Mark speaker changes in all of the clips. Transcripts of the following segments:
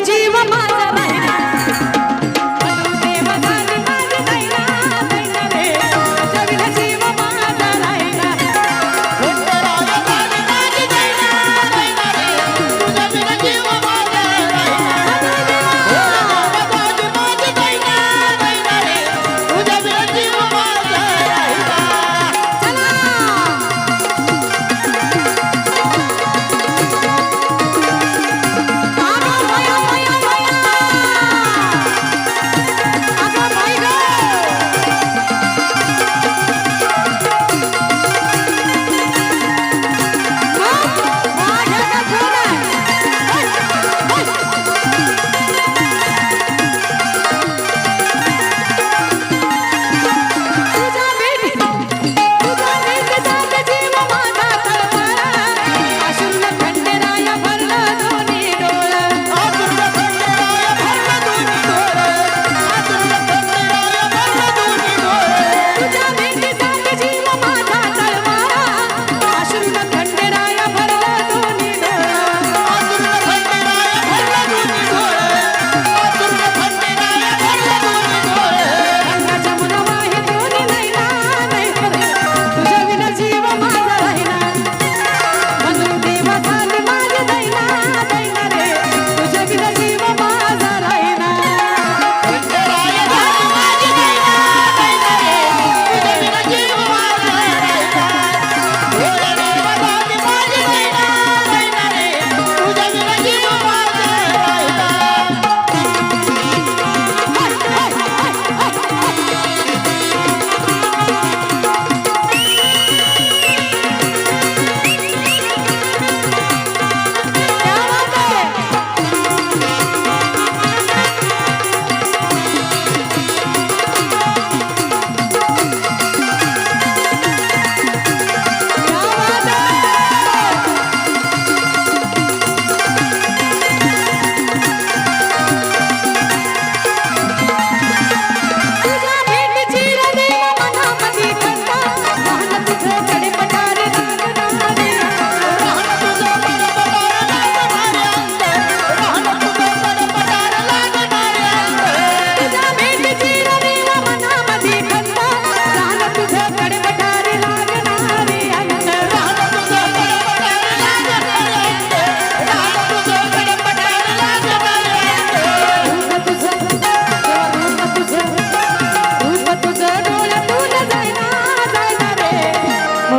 Speaker 1: జీవమా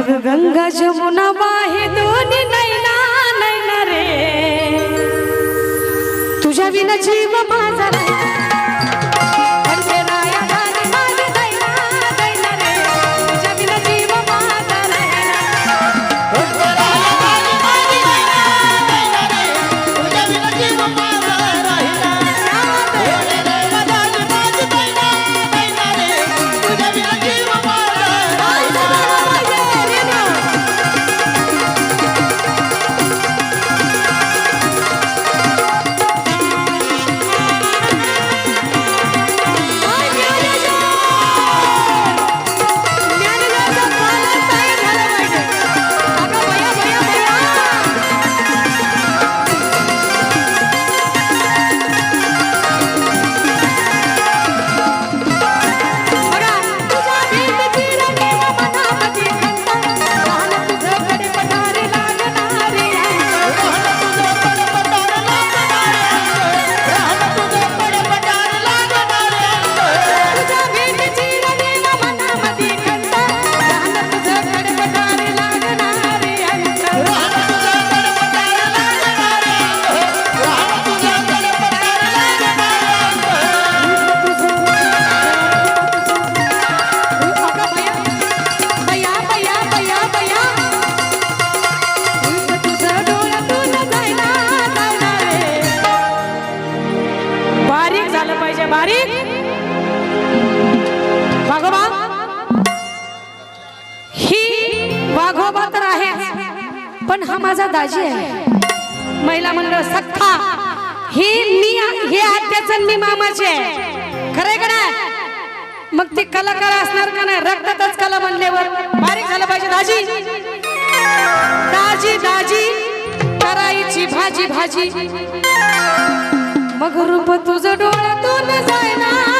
Speaker 1: गंगा जमुना वाहे दोन्ही नैना नैना रे। तुझ्या विना जीव माझा पण हा माझा दाजी आहे. महिला मंडळ सख्खा. ही मी हे आत्याचं मी मामाचे आहे. खरंय का नाही? मग ते कलाकार असणार का नाही? रक्तातच कला बनल्यावर. बारीक झालं पाहिजे दाजी. दाजी दाजी करायची भाजी भाजी. मग रूप तुझं डोळ्यातून जायना.